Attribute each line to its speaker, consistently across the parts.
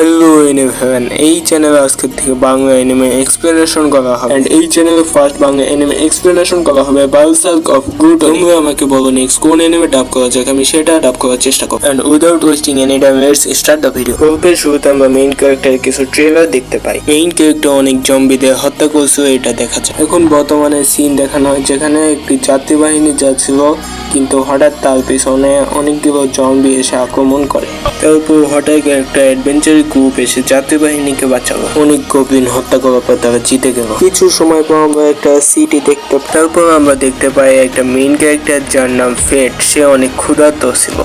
Speaker 1: Hello এনিমেন এই চ্যানেলে আজকে থেকে বাংলা এনিমে এক্সপ্লেনেশন করা হবে। অ্যান্ড এই চ্যানেলে ফার্স্ট বাংলা এনিমে এক্সপ্লেনেশন করা হবে বায়োসার্ক অফ গ্রুট তোমরা আমাকে বলো নেক্সট কোন এনিমে ডাব করা যাক আমি সেটা ডাব করার চেষ্টা করব। And without wasting any time let's start the video গল্পের শুরুতে আমরা মেইন ক্যারেক্টারের কিছু ট্রেলার দেখতে পাই। মেইন ক্যারেক্টার অনেক জম্বিদের হত্যা করছে, এটা দেখা যায়। এখন বর্তমানে সিন দেখানো হয় যেখানে একটি যাত্রী বাহিনী যাচ্ছিল, কিন্তু হঠাৎ তার পিছনে অনেকগুলো জম্বি এসে আক্রমণ করে। তারপর হঠাৎ একটা অ্যাডভেঞ্চার গ্রুপ এসে যাত্রী বাহিনীকে বাঁচালো অনেক গোবিন হত্যা করার পর তারা জিতে গেল। কিছু সময় পর আমরা একটা সিটি দেখতে তারপর আমরা দেখতে পাই একটা মেইন ক্যারেক্টার যার নাম ফেট সে অনেক ক্ষুধার্ত ছিল।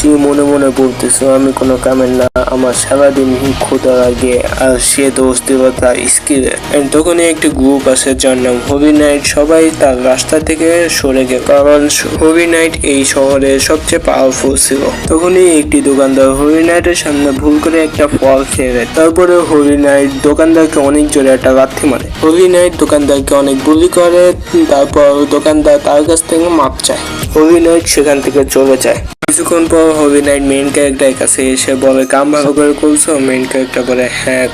Speaker 1: সে মনে মনে বলতেছে আমি কোনো কামের না। আমার সারাদিন ক্ষুধা লাগে আর সে দোষ দিল তার স্কিলে তখনই একটি গ্রুপ আছে যার নাম হবি নাইট সবাই তার রাস্তা থেকে সরে গেল। কারণ হবি নাইট এই শহরে সবচেয়ে পাওয়ারফুল ছিল। তখনই একটি দোকানদার হবি নাইটের সামনে ভুল করে একটা ফল খেয়ে দেয় তারপরে হবি নাইট দোকানদারকে অনেক জোরে একটা লাথি মারে। হবি নাইট দোকানদারকে অনেক বুলি করে। তারপর দোকানদার তার কাছ থেকে মাপ চায়। হবি নাইট সেখান থেকে চলে যায়। কিছুক্ষণ পর হবি নাইট মেইন ক্যারেক্টারের কাছে এসে বলে, কাম ভালো করে করছ মেইন ক্যারেক্টার বলে হ্যাঁ।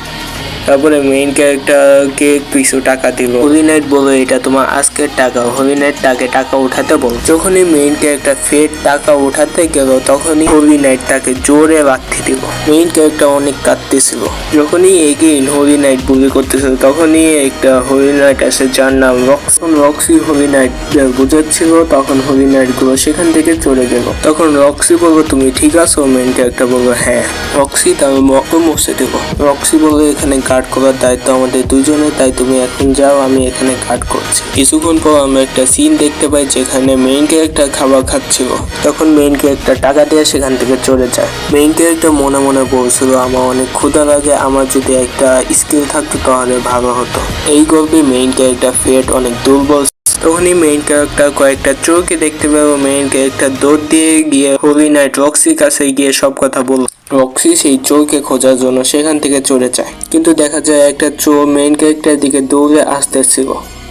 Speaker 1: তারপরে মেইন ক্যারেক্টারকে কিছু টাকা দিল হবি নাইট বলে এটা তোমার আজকের টাকা। হবি নাইট তাকে টাকা উঠাতে বল। যখনই মেইন ক্যারেক্টার ফের টাকা উঠাতে গেল তখনই হবি নাইট তাকে জোরে লাথি দিল মেইন ক্যারেক্টার অনেক কাঁদতেছিল। যখনই এগেইন হবি নাইট বুলি করতেছিল তখনই একটা হবি নাইট আসে যার নাম রক্সন রক্সি হবি নাইট বুঝাচ্ছিল তখন হবি নাইটগুলো সেখান থেকে চলে গেল। তখন রক্সি বলব তুমি ঠিক আছো? মেইন ক্যারেক্টার বলব হ্যাঁ। রক্সি তার মক্ত মুছতে দেবো। রক্সি বলবে এখানে গার্ড করার দায়িত্ব আমাদের দুজনের, তাই তুমি এখন যাও, আমি এখানে গার্ড করছি। কিছুক্ষণ পর আমরা একটা সিন দেখতে পাই যেখানে মেইন ক্যারেক্টার খাবার খাচ্ছিল। তখন মেইন ক্যারেক্টার টাকা দিয়ে সেখান থেকে চলে যায়। মেইন ক্যারেক্টার মনে মনে বলছিল, আমার অনেক ক্ষুধা লাগে, আমার যদি একটা স্কিল থাকতো তাহলে ভালো হতো। এই গল্পে মেইন ক্যারেক্টার ফেট অনেক দুর্বল তখনই মেইন ক্যারেক্টার কয়েকটা চোখে দেখতে পাবো মেইন ক্যারেক্টার দৌড় দিয়ে গিয়ে হবি নাইট রক্সির কাছে গিয়ে সব কথা বলল। রক্সি সেই চোরকে খোঁজার জন্য সেখান থেকে চলে যায়। কিন্তু দেখা যায় একটা চোর মেইন ক্যারেক্টার দিকে দৌড়ে আসতেছিল।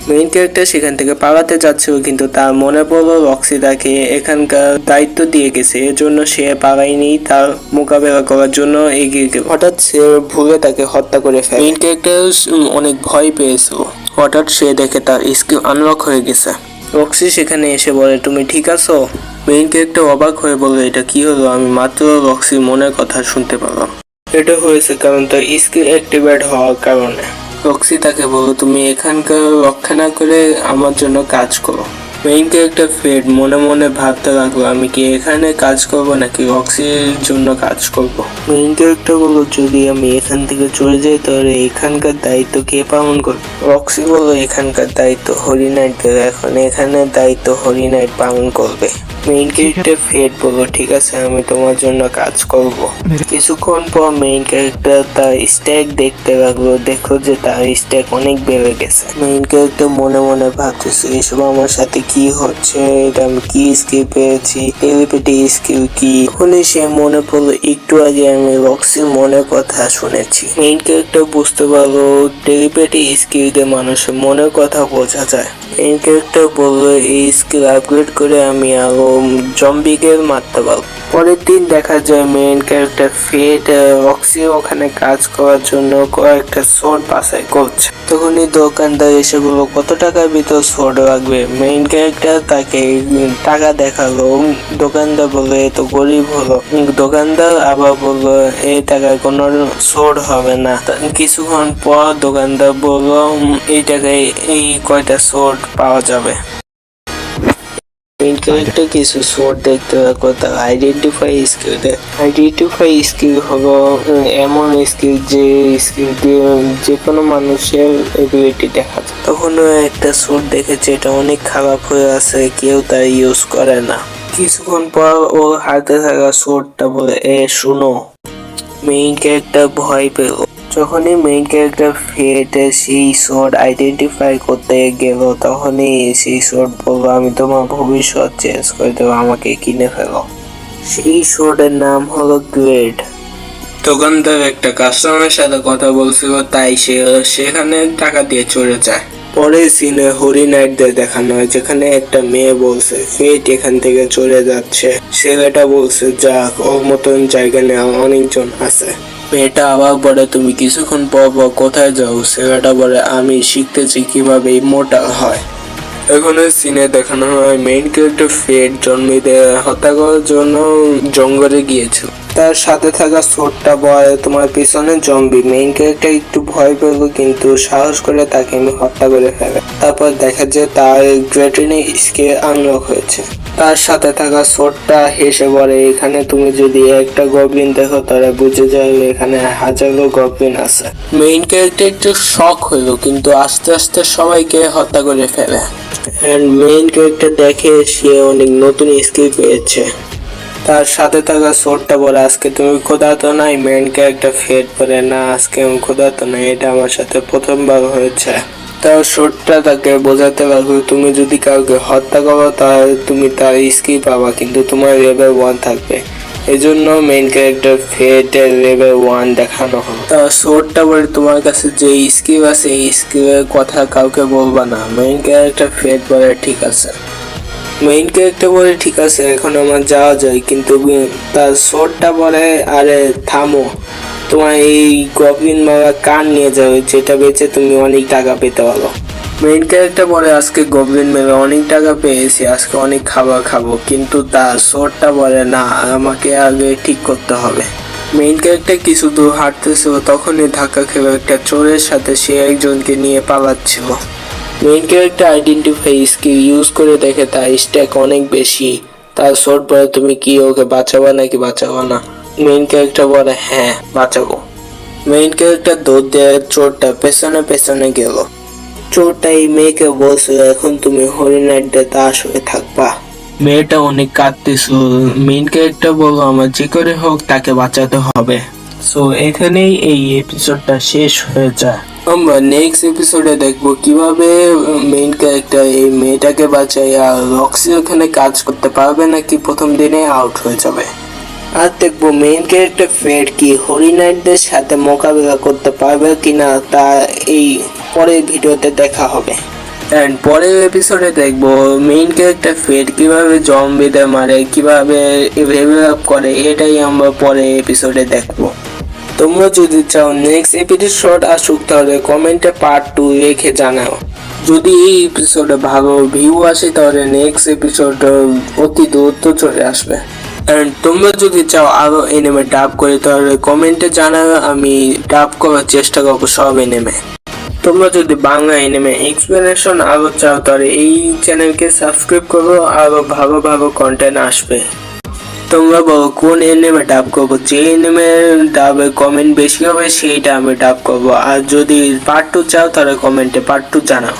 Speaker 1: মেইন ক্যারেক্টার সেখান থেকে পালাতে যাচ্ছিল, কিন্তু তার মনে পড়ল রক্সি তাকে এখানকার দায়িত্ব দিয়ে গেছে। এর জন্য সে পালায়নি তার মোকাবেলা করার জন্য এগিয়ে গেল। হঠাৎ সে ভুলে তাকে হত্যা করে ফেলে। মেইন ক্যারেক্টার অনেক ভয় পেয়েছিল। হঠাৎ সে দেখে তার স্কিল আনলক হয়ে গেছে। রক্সি, সেখানে এসে বলে, তুমি ঠিক আছো? মেইন ক্যারেক্টার অবাক হয়ে বলে এটা কি হলো? আমি মাত্র রক্সির মনের কথা শুনতে পেলাম। এটা হয়েছে কারণ তার স্কিল অ্যাক্টিভেট হওয়ার কারণে। রক্সি তাকে বলো তুমি এখানকার রক্ষা না করে আমার জন্য কাজ করো। মেইন একটা ফেড মনে মনে ভাবতে লাগল, আমি কি এখানে কাজ করব নাকি অক্সিজেনের জন্য কাজ করব? মেইন একটা বলল, যদি আমি এখান থেকে চলে যাই, তাহলে এখানকার দায়িত্ব কে পালন করবে? অক্সি বলল, এখানকার দায়িত্ব হরিনাইট দেবে এখন এখানে দায়িত্ব হরিনাইট পালন করবে। মেইন ক্যারেক্টার ফেড বলল ঠিক আছে? আমি তোমার জন্য কাজ করব। কিছুক্ষণ পর মেইন ক্যারেক্টার তার স্ট্যাক দেখতে লাগল। দেখল যে তার স্ট্যাক অনেক বেড়ে গেছে। মেইন ক্যারেক্টার মনে মনে ভাবতেছে এসব আমার সাথে কি হচ্ছে? এটা আমি কি স্কিল পেয়েছি? টেলিপেটি স্কিল কি? তখনই সে মনে পড়ল একটু আগে আমি রক্সির মনের কথা শুনেছি। মেইন ক্যারেক্টার বুঝতে পারল টেলিপেটি স্কিল দিয়ে মানুষের মনের কথা বোঝা যায়। মেইন ক্যারেক্টার বলল এই স্কিল আপগ্রেড করে আমি আরও জম্বিকে মারতে পারব পরের দিন দেখা যায় মেইন ক্যারেক্টার ফেড রক্সি ওখানে কাজ করার জন্য কয়েকটা সোড বাছাই করছে। তখনই দোকানদার এসে বলল, কত টাকার ভিতর সোড লাগবে? মেইন ক্যারেক্টার তাকে টাকা দেখাল। দোকানদার বলল, এ তো গরিব হলো। দোকানদার আবার বলল এই টাকায় কোনো সোড হবে না। কিছুক্ষণ পর দোকানদার বলল, এই টাকায় এই কয়টা সোড পাওয়া যাবে? মেইন ক্যারেক্টার কিছু সোর্ট দেখতে পাবো তার আইডেন্টিফাই স্কিল আইডেন্টিফাই স্কিল হলো এমন স্কিল যে স্কিল দিয়ে যে কোনো মানুষের এবিলিটি দেখা যায় তখন ও একটা সোর্ট দেখেছে এটা অনেক খারাপ হয়ে আছে কেউ তা ইউজ করে না কিছুক্ষণ পর ওর হাতে থাকা সোর্টটা বলে এ শুনো মেইন ক্যারেক্টার ভয় পেল যখনই মেইন ক্যারেক্টার ফেটে সেই সোর্ড আইডেন্টিফাই করতে গেল, তখনই সেই সোর্ড বলব আমি তোমার ভবিষ্যৎ চেঞ্জ করে দেবো, আমাকে কিনে ফেলো। সেই সোর্ডের নাম হলো গ্রেড দোকানদার একটা কাস্টমারের সাথে কথা বলছিল, তাই সে সেখানে টাকা দিয়ে চলে যায়। পরে সিনে হরি নাইটদের দেখানো হয়, যেখানে একটা মেয়ে বলছে, ফেট এখান থেকে চলে যাচ্ছে। ছেলেটা বলছে, যাক, ওর মতন জায়গা নেওয়া অনেকজন আছে। মেয়েটা আবার বলে, তুমি কিছুক্ষণ পর পর কোথায় যাও? ছেলেটা বলে, আমি শিখতেছি কীভাবে মোটা হয়। এখন ওই সিনে দেখানো হয় মেইন ক্যারেক্টার ফেড জন্মিতে হত্যা করার জন্য জঙ্গলে গিয়েছিল। তার সাথে থাকা ছোট্টা বয় তোমার পিছনে জম্বি। মেইন ক্যারেক্টার একটু ভয় পেল, কিন্তু সাহস করে তাকে আমি হত্যা করে ফেলে। তারপর দেখা যায় তার গ্রেটিনে স্কে আনলক হয়েছে। তার সাথে থাকা ছোট্টা হেসে বলে, এখানে তুমি যদি একটা গবলিন দেখো, তাহলে বুঝে যাবে এখানে হাজারো গবলিন আছে। মেইন ক্যারেক্টার একটু শখ হইল কিন্তু আস্তে আস্তে সবাইকে হত্যা করে ফেলে। এন্ড মেইন ক্যারেক্টার দেখে সে অনেক নতুন স্কিল পেয়েছে। তার সাথে থাকা সোরটা বলে, আজকে তুমি ক্ষুধার্ত নাই মেইন ক্যারেক্টার ফেড করে না, আজকে আমি ক্ষুধার্ত নাই, এটা আমার সাথে প্রথমবার হয়েছে। তার সোরটা তাকে বোঝাতে পারবে তুমি যদি কাউকে হত্যা করো, তাহলে তুমি তার স্কিল পাবা, কিন্তু তোমার লেভেল ওয়ান থাকবে। এই জন্য মেইন ক্যারেক্টার ফেটের লেভেল ওয়ান দেখানো হয় তা সোরটা বলে, তোমার কাছে যে স্কিল আছে, এই স্কিলের কথা কাউকে বলবা না মেইন ক্যারেক্টার ফেট বলে ঠিক আছে। মেইন ক্যারেক্টার বলে ঠিক আছে, এখন আমার যাওয়া যায়, কিন্তু তার সোরটা বলে, আরে, থামো। তোমার এই গবলিন মারা কান নিয়ে যাবে? যেটা বেচে তুমি অনেক টাকা পেতে পারো। মেইন ক্যারেক্টার বলে, আজকে গবলিন মেরে অনেক টাকা পেয়েছি, আজকে অনেক খাবার খাব। কিন্তু তার সোরটা বলে, না, আমাকে আগে ঠিক করতে হবে। মেইন ক্যারেক্টার কিছু দূর হাঁটতেছিল, তখনই ধাক্কা খেলো একটা চোরের সাথে, সে একজনকে নিয়ে পালাচ্ছিল। Main character identify skill use করে দেখে তার স্ট্যাক অনেক বেশি। তার শর্ট পরে তুমি কি ওকে বাঁচাবা নাকি বাঁচাবো না? মেইন ক্যারেক্টার বলে হ্যাঁ বাঁচাবো। মেইন ক্যারেক্টার দৌড় দিয়ে চোরটা পেছনে পেছনে গেল। চোরটা এই মেয়েকে বলছিল, এখন তুমি হরিণাইটে তাস হয়ে থাকবা। মেয়েটা অনেক কাঁদতেছিল। মেইন ক্যারেক্টার বলল, আমার যে করে হোক তাকে বাঁচাতে হবে। সো এখানেই এই এপিসোডটা শেষ হয়ে যায়। আমরা নেক্সট এপিসোডে দেখব কীভাবে মেইন ক্যারেক্টার এই মেয়েটাকে বাঁচায় আর রক্সি ওখানে কাজ করতে পারবে নাকি প্রথম দিনে আউট হয়ে যাবে আর দেখব মেইন ক্যারেক্টার ফেড কি হরিনাইটদের সাথে মোকাবিলা করতে পারবে কিনা তা এই পরের ভিডিওতে দেখা হবে অ্যান্ড পরের এপিসোডে দেখব মেইন ক্যারেক্টার ফেড কীভাবে জম্বিদের মারে কীভাবে লেভেল আপ করে এটাই আমরা পরের এপিসোডে দেখব তোমরা যদি চাও নেক্সট এপিসোড শর্ট আসুক তাহলে কমেন্টে পার্ট টু রেখে জানাও। যদি এই এপিসোডে ভালো ভিউ আসে, তাহলে নেক্সট এপিসোড অতি দ্রুত চলে আসবে। এন্ড তোমরা যদি চাও আরও এনিমে ডাব করে, তাহলে কমেন্টে জানাবে আমি ডাব করার চেষ্টা করব সব এনিমে তোমরা যদি বাংলা এনিমে এক্সপ্লেনেশন আরও চাও, তাহলে এই চ্যানেলকে সাবস্ক্রাইব করো, আরও ভালো ভালো কন্টেন্ট আসবে। তোমরা কোন এনিমে ডাব করব যে এনিমে ডাব কমেন্ট বেশি হবে সেইটা আমি ডাব করব আর যদি পার্ট টু চাও তাহলে কমেন্টে পার্ট টু জানাও